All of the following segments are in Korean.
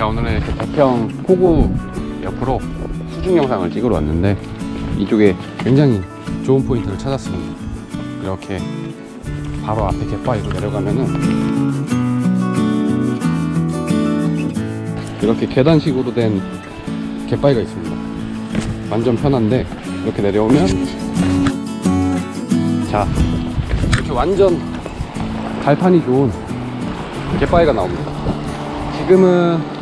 대평 포구 옆으로 수중 영상을 찍으러 왔는데 이쪽에 굉장히 좋은 포인트를 찾았습니다. 이렇게 바로 앞에 갯바위로 내려가면은 이렇게 계단식으로 된 갯바위가 있습니다. 완전 편한데 이렇게 내려오면 자 이렇게 완전 갈판이 좋은 갯바위가 나옵니다. 지금은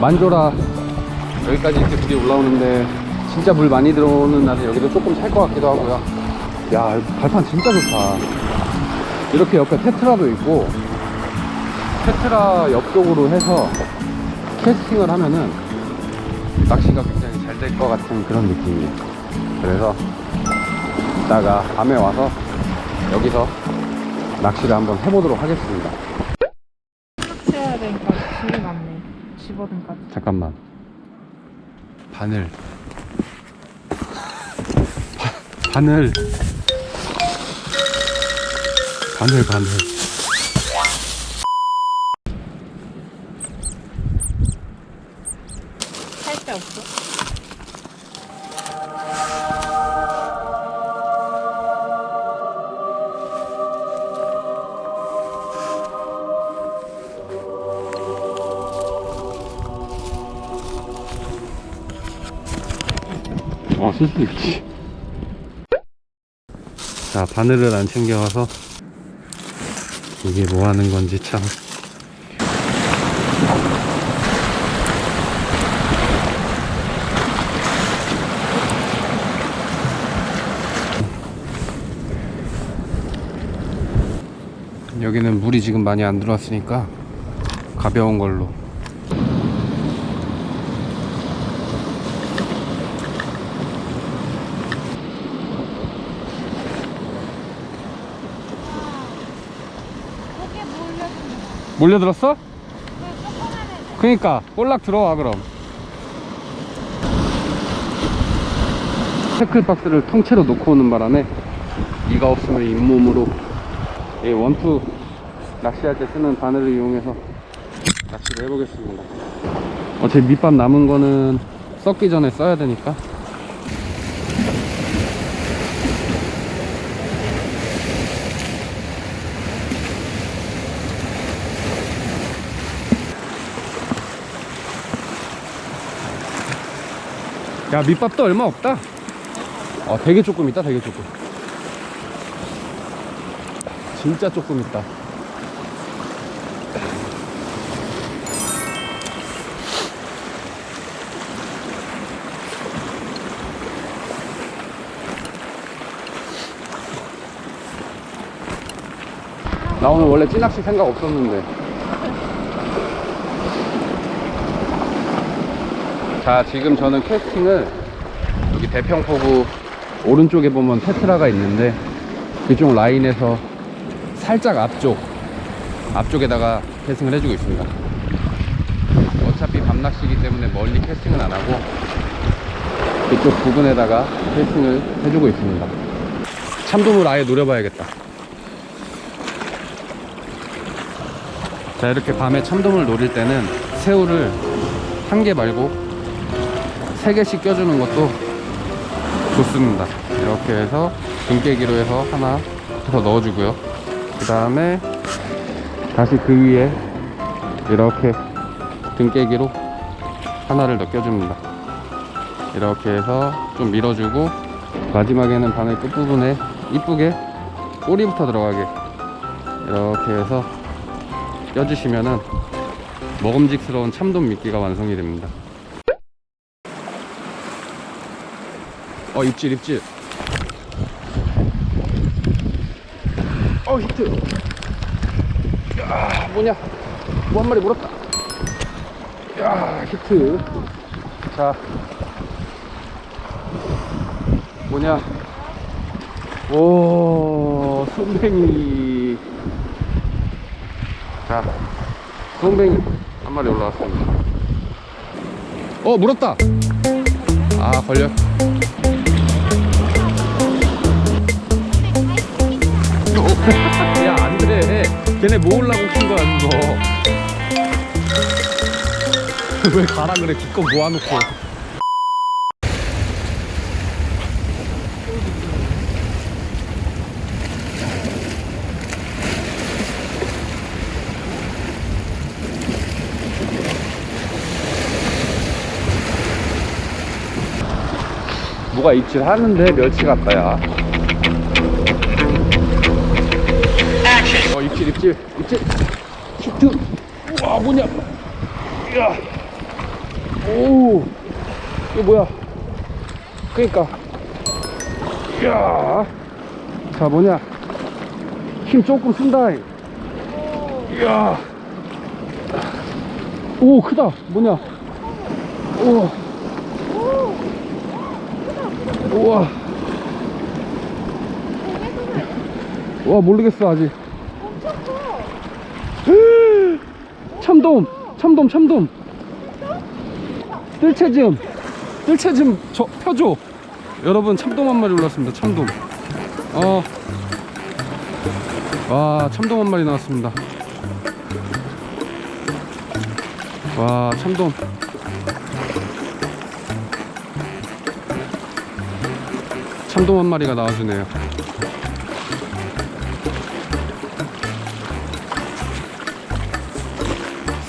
만조라 여기까지 이렇게 물이 올라오는데 진짜 물 많이 들어오는 날에 여기도 조금 찰 것 같기도 하고요. 야 갈판 진짜 좋다. 이렇게 옆에 테트라도 있고 테트라 옆쪽으로 해서 캐스팅을 하면은 낚시가 굉장히 잘 될 것 같은 그런 느낌이에요. 그래서 이따가 밤에 와서 여기서 낚시를 한번 해보도록 하겠습니다. 해야 되니까 되게 많네. 15등까지. 잠깐만. 바늘. 바, 바늘. 바늘, 바늘. 있지. 자, 바늘을 안 챙겨와서 이게 뭐 하는 건지 참. 여기는 물이 지금 많이 안 들어왔으니까 가벼운 걸로 그 애. 그니까 볼락 들어와 그럼. 태클박스를 통째로 놓고 오는 바람에 이가 없으면 잇몸으로 이 원투 낚시할 때 쓰는 바늘을 이용해서 낚시를 해보겠습니다. 어차피 밑밥 남은 거는 썩기 전에 써야 되니까 야 밑밥도 얼마 없다. 어 되게 조금 있다 되게 조금. 진짜 조금 있다. 나 오늘 원래 찌낚시 생각 없었는데 자 지금 저는 캐스팅을 여기 대평포구 오른쪽에 보면 테트라가 있는데 그쪽 라인에서 살짝 앞쪽 앞쪽에다가 캐스팅을 해주고 있습니다. 어차피 밤낚시기 때문에 멀리 캐스팅은 안 하고 그쪽 부분에다가 캐스팅을 해주고 있습니다. 참돔을 아예 노려봐야겠다. 자 이렇게 밤에 참돔을 노릴 때는 새우를 한 개 말고 세 개씩 껴주는 것도 좋습니다. 이렇게 해서 등깨기로 해서 하나 더 넣어주고요. 그 다음에 다시 그 위에 이렇게 등깨기로 하나를 더 껴줍니다. 이렇게 해서 좀 밀어주고 마지막에는 바늘 끝부분에 이쁘게 꼬리부터 들어가게 이렇게 해서 껴주시면은 먹음직스러운 참돔 미끼가 완성이 됩니다. 어 입질 입질. 어 히트. 야 뭐냐? 뭐 한 마리 물었다. 야 히트. 자 뭐냐? 오 손뱅이. 자 손뱅이 한 마리 올라왔습니다. 어 물었다. 아 걸려. 야 안 돼. 걔네 모으려고 킨 거야 그거. 왜 가라 그래 기껏 모아놓고 누가 입질 하는데 멸치 같다 야 입질 입질 입질. 슈트. 우와 뭐냐. 이야. 오 이거 뭐야? 그니까. 이야. 자 뭐냐. 힘 조금 쓴다. 이야. 오 크다. 뭐냐. 오 우와. 와 모르겠어 아직 참돔 참돔 참돔. 뜰채즘 뜰채즘 저 펴줘. 여러분 참돔 한 마리 올랐습니다 참돔. 어 와 참돔 한 마리 나왔습니다. 와 참돔. 참돔 한 마리가 나와주네요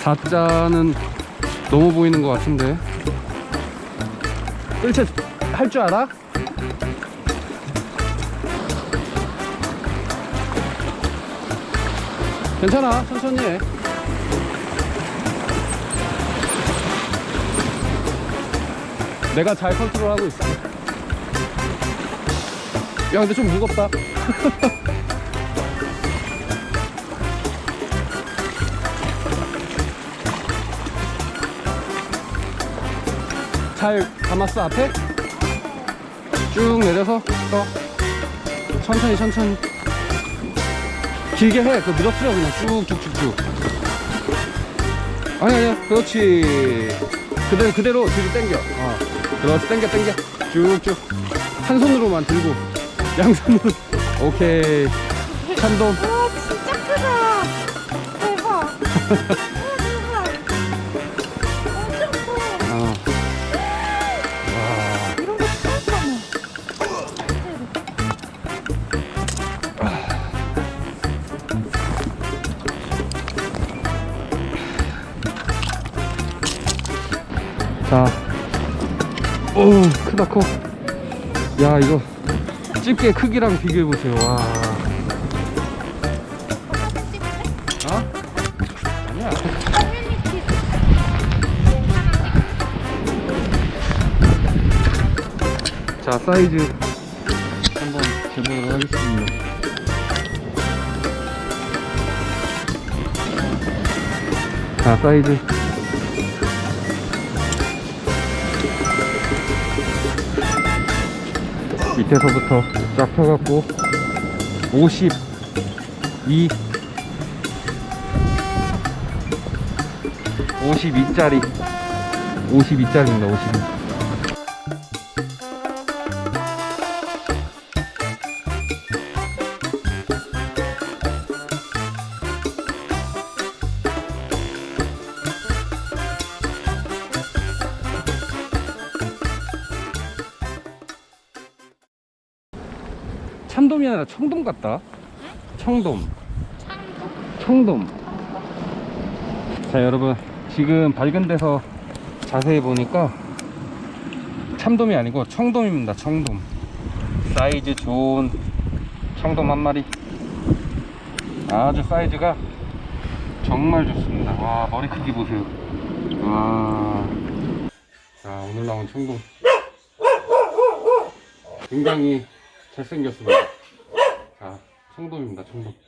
사자는 너무 보이는 것 같은데. 뜰채 할줄 알아? 괜찮아 천천히 해. 내가 잘 컨트롤하고 있어. 야 근데 좀 무겁다 잘 감았어 앞에? 쭉 내려서 더. 천천히 천천히. 길게 해. 그거 밀어뜨려 그냥. 쭉쭉쭉쭉. 아니 아니야. 그렇지. 그대로 그대로 뒤로 당겨. 어. 그렇지. 당겨 당겨. 쭉쭉. 한 손으로만 들고. 양손으로. 오케이. 참돔. 와 진짜 크다. 대박. 크다 커. 야 이거 집게 크기랑 비교해 보세요. 와. 어? 아니야. 자 사이즈 한번 재보도록 하겠습니다. 자 사이즈. 밑에서부터 쫙 펴갖고 52 52짜리 52짜리입니다 52 참돔이 아니라 청돔 같다. 청돔. 청돔. 자 여러분 지금 밝은 데서 자세히 보니까 참돔이 아니고 청돔입니다 청돔. 사이즈 좋은 청돔 한 마리. 아주 사이즈가 정말 좋습니다. 와 머리 크기 보세요. 와. 자 오늘 나온 청돔. 굉장히 잘생겼습니다. 자 청돔입니다 청돔